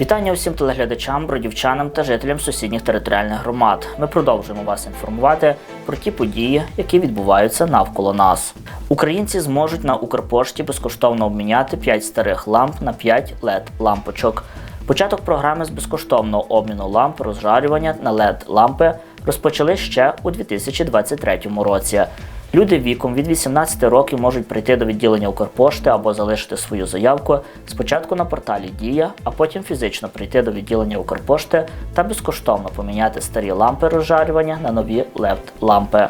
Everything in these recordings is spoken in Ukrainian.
Вітання усім телеглядачам, бродівчанам та жителям сусідніх територіальних громад. Ми продовжуємо вас інформувати про ті події, які відбуваються навколо нас. Українці зможуть на Укрпошті безкоштовно обміняти 5 старих ламп на 5 led лампочок. Початок програми з безкоштовного обміну ламп розжарювання на led лампи розпочали ще у 2023 році. Люди віком від 18 років можуть прийти до відділення Укрпошти або залишити свою заявку спочатку на порталі Дія, а потім фізично прийти до відділення Укрпошти та безкоштовно поміняти старі лампи розжарювання на нові led лампи.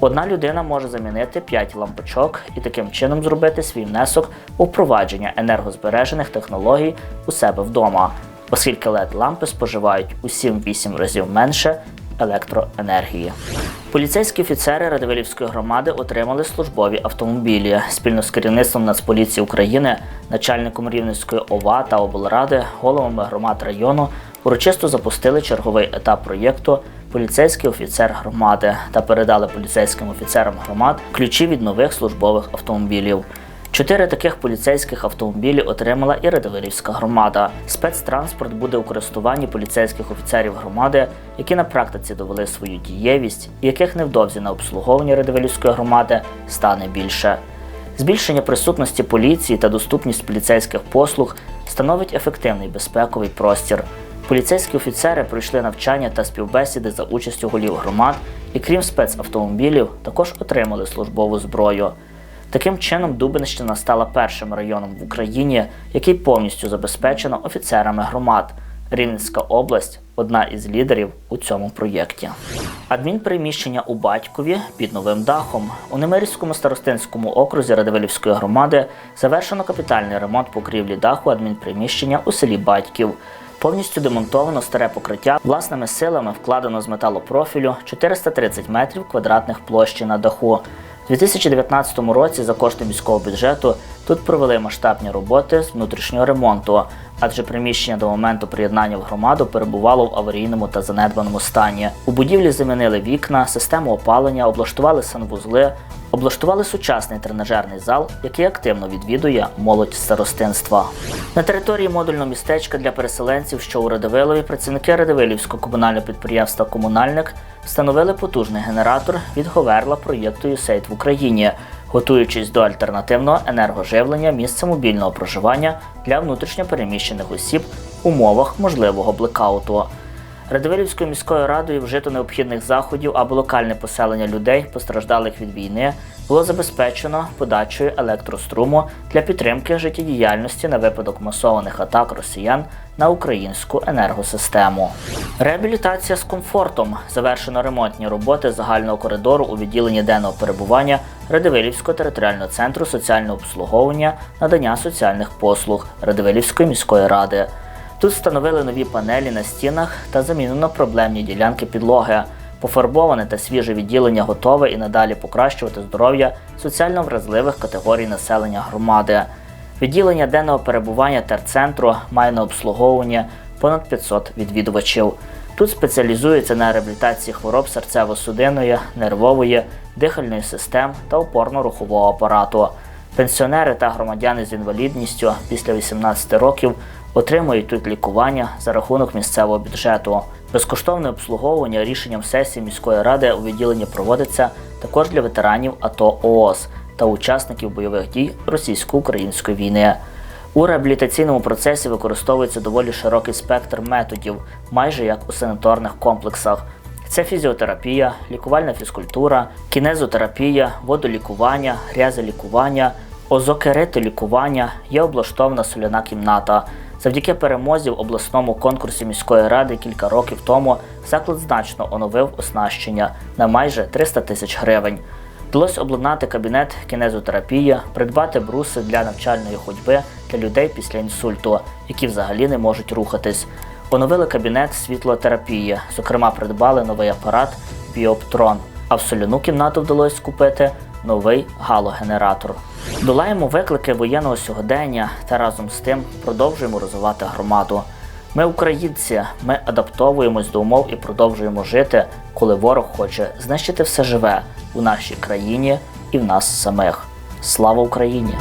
Одна людина може замінити 5 лампочок і таким чином зробити свій внесок у впровадження енергозбережених технологій у себе вдома, оскільки led лампи споживають у 7-8 разів менше електроенергії. Поліцейські офіцери Радивилівської громади отримали службові автомобілі спільно з керівництвом Нацполіції України, начальником Рівненської ОВА та облради, головами громад району урочисто запустили черговий етап проєкту Поліцейський офіцер громади та передали поліцейським офіцерам громад ключі від нових службових автомобілів. Чотири таких поліцейських автомобілі отримала і Радивилівська громада. Спецтранспорт буде у користуванні поліцейських офіцерів громади, які на практиці довели свою дієвість, і яких невдовзі на обслуговуванні Радивилівської громади стане більше. Збільшення присутності поліції та доступність поліцейських послуг становить ефективний безпековий простір. Поліцейські офіцери пройшли навчання та співбесіди за участю голів громад і, крім спецавтомобілів, також отримали службову зброю. Таким чином, Дубинщина стала першим районом в Україні, який повністю забезпечено офіцерами громад. Рівненська область одна із лідерів у цьому проєкті. Адмінприміщення у батькові під новим дахом у Немирівському старостинському окрузі Радивилівської громади завершено капітальний ремонт покрівлі даху адмінприміщення у селі Батьків. Повністю демонтовано старе покриття власними силами вкладено з металопрофілю 430 метрів квадратних площі на даху. У 2019 році за кошти міського бюджету тут провели масштабні роботи з внутрішнього ремонту, адже приміщення до моменту приєднання в громаду перебувало в аварійному та занедбаному стані. У будівлі замінили вікна, систему опалення, облаштували санвузли, облаштували сучасний тренажерний зал, який активно відвідує молодь старостинства. На території модульного містечка для переселенців, що у Радивилові, працівники Радивилівського комунального підприємства Комунальник встановили потужний генератор від Говерла проєкту USAID в Україні, готуючись до альтернативного енергоживлення місця мобільного проживання для внутрішньопереміщених осіб в умовах можливого блекауту. Радивилівською міською радою вжито необхідних заходів, аби локальне поселення людей, постраждалих від війни, було забезпечено подачею електроструму для підтримки життєдіяльності на випадок масованих атак росіян на українську енергосистему. Реабілітація з комфортом. Завершено ремонтні роботи загального коридору у відділенні денного перебування Радивилівського територіального центру соціального обслуговування надання соціальних послуг Радивилівської міської ради. Тут встановили нові панелі на стінах та замінено проблемні ділянки підлоги. Пофарбоване та свіже відділення готове і надалі покращувати здоров'я соціально вразливих категорій населення громади. Відділення денного перебування терцентру має на обслуговування понад 500 відвідувачів. Тут спеціалізується на реабілітації хвороб серцево-судинної, нервової, дихальної систем та опорно-рухового апарату. Пенсіонери та громадяни з інвалідністю після 18 років отримують тут лікування за рахунок місцевого бюджету. Безкоштовне обслуговування рішенням сесії міської ради у відділенні проводиться також для ветеранів АТО ООС та учасників бойових дій російсько-української війни. У реабілітаційному процесі використовується доволі широкий спектр методів, майже як у санаторних комплексах. Це фізіотерапія, лікувальна фізкультура, кінезотерапія, водолікування, грязелікування, озокеритолікування, є облаштована соляна кімната. Завдяки перемозі в обласному конкурсі міської ради кілька років тому заклад значно оновив оснащення на майже 300 тисяч гривень. Вдалося обладнати кабінет кінезотерапії, придбати бруси для навчальної ходьби для людей після інсульту, які взагалі не можуть рухатись. Оновили кабінет світлотерапії, зокрема, придбали новий апарат Біоптрон, а в соляну кімнату вдалося купити новий галогенератор. Долаємо виклики воєнного сьогодення та разом з тим продовжуємо розвивати громаду. Ми українці, ми адаптовуємось до умов і продовжуємо жити, коли ворог хоче знищити все живе у нашій країні і в нас самих. Слава Україні!